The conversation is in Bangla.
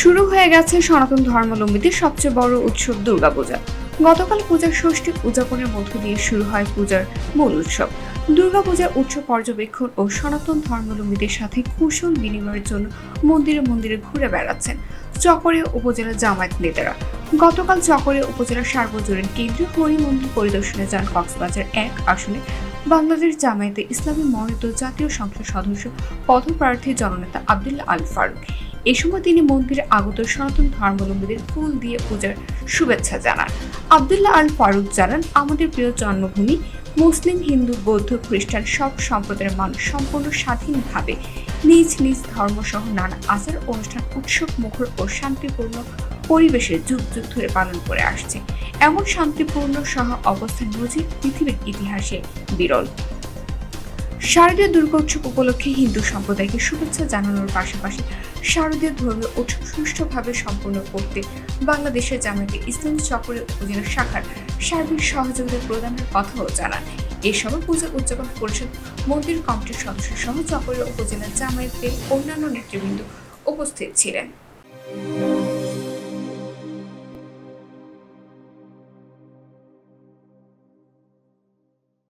শুরু হয়ে গেছে সনাতন ধর্মাবলম্বীদের সবচেয়ে বড় উৎসব দুর্গাপূজা। গতকাল পূজার ষষ্ঠী উদযাপনের মধ্য দিয়ে শুরু হয় পূজার মূল উৎসব। দুর্গাপূজার উৎসব পর্যবেক্ষণ ও সনাতন ধর্মাবলম্বীদের সাথে কুশল বিনিময়ের জন্য মন্দিরে মন্দিরে ঘুরে বেড়াচ্ছেন চকরে উপজেলা জামায়াত নেতারা। গতকাল চকরে উপজেলার সার্বজনীন কেন্দ্রীয় হরি মন্দির পরিদর্শনে যান কক্সবাজার এক আসনে বাংলাদেশ জামায়াতে ইসলামী মনোনীত জাতীয় সংসদ সদস্য, পদপ্রার্থী জননেতা আব্দুল্লাহ আল ফারুক। এ সময় তিনি মন্দিরে আগত সনাতন ধর্মাবলম্বীদের ফুল দিয়ে পূজার শুভেচ্ছা জানান। আব্দুল্লাহ আল ফারুক জানান, আমাদের প্রিয় জন্মভূমি মুসলিম, হিন্দু, বৌদ্ধ, খ্রিস্টান সব সম্প্রদায়ের মানুষ সম্পূর্ণ স্বাধীনভাবে নিজ নিজ ধর্মসহ নানা আচার, অনুষ্ঠান, উৎসব, মুখর ও শান্তিপূর্ণ পরিবেশে যুগ যুগ ধরে পালন করে আসছে। এমন শান্তিপূর্ণ সহ অবস্থান নজির পৃথিবীর ইতিহাসে বিরল। শারদীয় দুর্গোৎসব উপলক্ষে হিন্দু সম্প্রদায়কে শুভেচ্ছা জানানোর পাশাপাশি শারদীয় ধর্মীয় উৎসব সুষ্ঠুভাবে সম্পন্ন করতে বাংলাদেশের জামায়াতে ইসলামী চক্রের উপজেলা শাখার সার্বিক সহযোগিতা প্রদানের কথাও জানান। এ সময় পূজা উদযাপন পরিষদ মন্দির কমিটির সদস্য সহ চকরিয়া উপজেলা জামায়াতের অন্যান্য নেতৃবৃন্দ উপস্থিত ছিলেন।